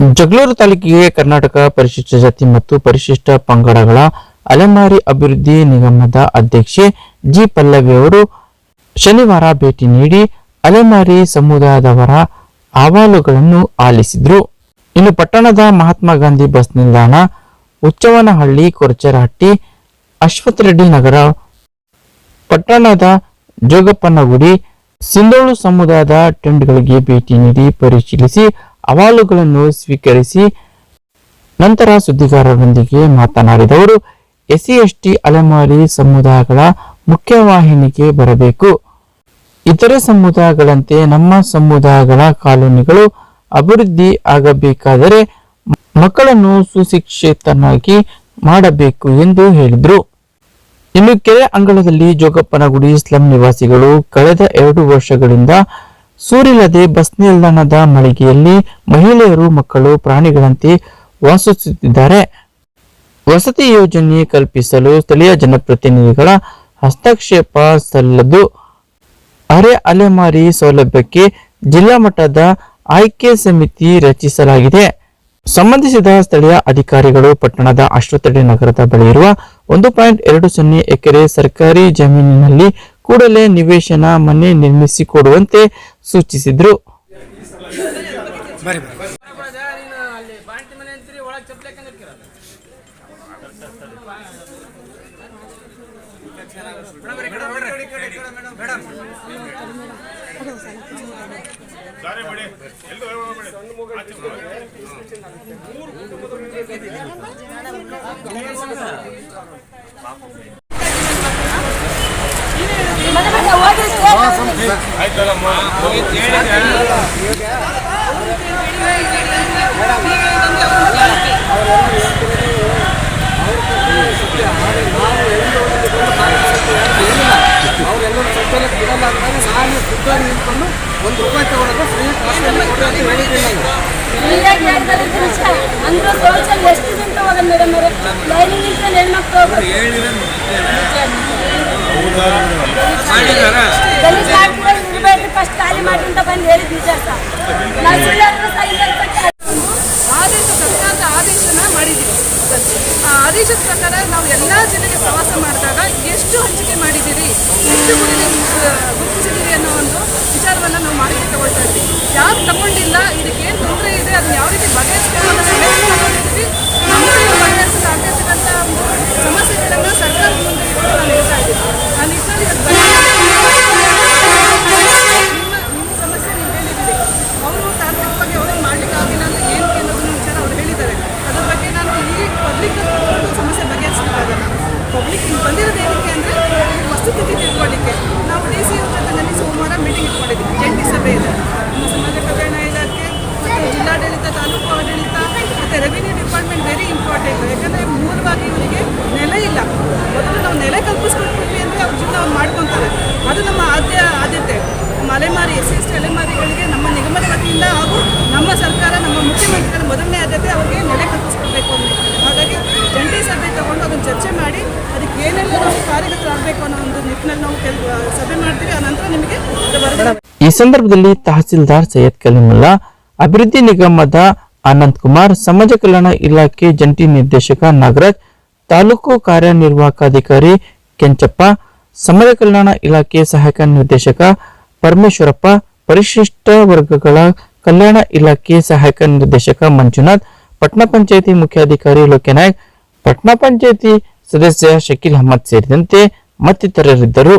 ಜಗಳೂರು ತಾಲೂಕಿಗೆ ಕರ್ನಾಟಕ ಪರಿಶಿಷ್ಟ ಜಾತಿ ಮತ್ತು ಪರಿಶಿಷ್ಟ ಪಂಗಡಗಳ ಅಲೆಮಾರಿ ಅಭಿವೃದ್ಧಿ ನಿಗಮದ ಅಧ್ಯಕ್ಷೆ ಜಿ ಪಲ್ಲವಿ ಅವರು ಶನಿವಾರ ಭೇಟಿ ನೀಡಿ ಅಲೆಮಾರಿ ಸಮುದಾಯದವರ ಅಹವಾಲುಗಳನ್ನು ಆಲಿಸಿದ್ರು. ಇನ್ನು ಪಟ್ಟಣದ ಮಹಾತ್ಮ ಗಾಂಧಿ ಬಸ್ ನಿಲ್ದಾಣ ಉಚ್ಚವನಹಳ್ಳಿ ಕೊರಚರಹಟ್ಟಿ ಅಶ್ವಥ್ ರೆಡ್ಡಿ ನಗರ, ಪಟ್ಟಣದ ಜೋಗಪ್ಪನಗುಡಿ, ಸಿಂಧೋಳು ಸಮುದಾಯದ ಟೆಂಟ್ಗಳಿಗೆ ಭೇಟಿ ನೀಡಿ ಪರಿಶೀಲಿಸಿ ಅಹವಾಲುಗಳನ್ನು ಸ್ವೀಕರಿಸಿ ನಂತರ ಸುದ್ದಿಗಾರರೊಂದಿಗೆ ಮಾತನಾಡಿದವರು ಎಸ್ಸಿ ಎಸ್ಟಿ ಅಲೆಮಾರಿ ಸಮುದಾಯಗಳ ಮುಖ್ಯವಾಹಿನಿಗೆ ಬರಬೇಕು. ಇತರೆ ಸಮುದಾಯಗಳಂತೆ ನಮ್ಮ ಸಮುದಾಯಗಳ ಕಾಲೋನಿಗಳು ಅಭಿವೃದ್ಧಿ ಆಗಬೇಕಾದರೆ ಮಕ್ಕಳನ್ನು ಸುಶಿಕ್ಷಿತನಾಗಿ ಮಾಡಬೇಕು ಎಂದು ಹೇಳಿದರು. ಇನ್ನು ಕೆರೆ ಅಂಗಳದಲ್ಲಿ ಜೋಗಪ್ಪನಗುಡಿ ಸ್ಲಂ ನಿವಾಸಿಗಳು ಕಳೆದ ಎರಡು ವರ್ಷಗಳಿಂದ ಸೂರಿಲ್ಲದೆ ಬಸ್ ನಿಲ್ದಾಣದ ಮಳಿಗೆಯಲ್ಲಿ ಮಹಿಳೆಯರು, ಮಕ್ಕಳು, ಪ್ರಾಣಿಗಳಂತೆ ವಾಸಿಸುತ್ತಿದ್ದಾರೆ. ವಸತಿ ಯೋಜನೆ ಕಲ್ಪಿಸಲು ಸ್ಥಳೀಯ ಜನಪ್ರತಿನಿಧಿಗಳ ಹಸ್ತಕ್ಷೇಪ ಸಲ್ಲದು. ಅರೆ ಅಲೆಮಾರಿ ಸೌಲಭ್ಯಕ್ಕೆ ಜಿಲ್ಲಾ ಮಟ್ಟದ ಆಯ್ಕೆ ಸಮಿತಿ ರಚಿಸಲಾಗಿದೆ. ಸಂಬಂಧಿಸಿದ ಸ್ಥಳೀಯ ಅಧಿಕಾರಿಗಳು ಪಟ್ಟಣದ ಅಶ್ವತ್ಥಡಿ ನಗರದ ಬಳಿ ಇರುವ ಒಂದು ಪಾಯಿಂಟ್ ಎರಡು ಸೊನ್ನೆ ಎಕರೆ ಸರ್ಕಾರಿ ಜಮೀನಿನಲ್ಲಿ ಕೂಡಲೇ ನಿವೇಶನ ಮನೆ ನಿರ್ಮಿಸಿಕೊಡುವಂತೆ ಸೂಚಿಸಿದ್ರು. ಅವರೆಲ್ಲರೂ ಸಂಚಾಲಕ ಬಿಡಲ್ಲ ಅಂದಾಗ ನಾನು ಖುದ್ದಾಗಿ ನಿಂತ್ಕೊಂಡು ಒಂದು ರೂಪಾಯಿ ತಗೊಳ್ಳೋದು ಫ್ರೀ ಹೇಳಿದ್ದೀನಿ ಶೌಚಾಲಯ ಎಷ್ಟು ದಿನ ಹೋದ ಮೇಡಮ್ ಅವರೇ ಲೈನಿಂಗ್ ನಿಂತ್ಕೊಂಡು ಹೆಣ್ಮಕ್ಳು ಮಾಡಿ ಅಂತ ಬಂದು ಹೇಳಿದ್ ನಿಜ ಸರ್. ನಾವು ಸುಳ್ಳಾದ್ರೆ ಅಂತ ಆದೇಶನ ಮಾಡಿದ್ದೀವಿ. ಆ ಆದೇಶದ ಪ್ರಕಾರ ನಾವು ಎಲ್ಲ ಜಿಲ್ಲೆಗೆ ಪ್ರವಾಸ ಮಾಡಿದಾಗ ಎಷ್ಟು ಹಂಚಿಕೆ ಮಾಡಿದ್ದೀರಿ, ಎಷ್ಟು ಗುರಿ ಗುರುತಿಸಿದ್ದೀರಿ ಅನ್ನೋ ಒಂದು ವಿಚಾರವನ್ನು ನಾವು ಮಾಹಿತಿ ತಗೊಳ್ತಾ ಇದ್ದೀವಿ. ಯಾರು ತಗೊಂಡಿಲ್ಲ, ಇದಕ್ಕೆ ಏನು ತೊಂದರೆ ಇದೆ, ಅದನ್ನ ನಮ್ಮ ಅಲೆಮಾರಿ ಎಸ್ ಎಸ್ ಅಲೆಮಾರಿಗಳಿಗೆ ನಮ್ಮ ನಿಗಮದ ವತಿಯಿಂದ ಹಾಗೂ ನಮ್ಮ ಸರ್ಕಾರ, ನಮ್ಮ ಮುಖ್ಯಮಂತ್ರಿಗಳ ಮೊದಲನೇ ಆದ್ಯತೆ ಅವರಿಗೆ ನೆಲೆ ಕಲ್ಪಿಸ್ಕೊಡ್ಬೇಕು ಅಂತ ಹಾಗಾಗಿ ಜಂಟಿ ಸಭೆ ತಗೊಂಡು ಅದನ್ನು ಚರ್ಚೆ ಮಾಡಿ ಅದಕ್ಕೆ ಏನೆಲ್ಲ ನಾವು ಕಾರ್ಯಗತರಾಗಬೇಕು ಅನ್ನೋ ಒಂದು ನಿಟ್ಟಿನಲ್ಲಿ ನಾವು ಕೆಲ ಸಭೆ ಮಾಡ್ತೀವಿ. ಆ ನಂತರ ನಿಮಗೆ ಈ ಸಂದರ್ಭದಲ್ಲಿ ತಹಸೀಲ್ದಾರ್ ಸೈಯದ್ ಕಲಿಮಲ್ಲಾ, ಅಭಿವೃದ್ಧಿ ನಿಗಮದ ಅನಂತ್ ಕುಮಾರ್, ಸಮಾಜ ಕಲ್ಯಾಣ ಇಲಾಖೆ ಜಂಟಿ ನಿರ್ದೇಶಕ ನಾಗರಾಜ್, ತಾಲೂಕು ಕಾರ್ಯನಿರ್ವಾಹಕ ಅಧಿಕಾರಿ ಕೆಂಚಪ್ಪ, ಸಮಾಜ ಕಲ್ಯಾಣ ಇಲಾಖೆ ಸಹಾಯಕ ನಿರ್ದೇಶಕ ಪರಮೇಶ್ವರಪ್ಪ, ಪರಿಶಿಷ್ಟ ವರ್ಗಗಳ ಕಲ್ಯಾಣ ಇಲಾಖೆ ಸಹಾಯಕ ನಿರ್ದೇಶಕ ಮಂಜುನಾಥ್, ಪಟ್ನಾ ಪಂಚಾಯಿತಿ ಮುಖ್ಯಾಧಿಕಾರಿ ಲೋಕನಾಯಕ್ ಪಟ್ನಾ ಪಂಚಾಯಿತಿ ಸದಸ್ಯ ಶಕೀಲ್ ಅಹಮದ್ ಸೇರಿದಂತೆ ಮತ್ತಿತರರಿದ್ದರು.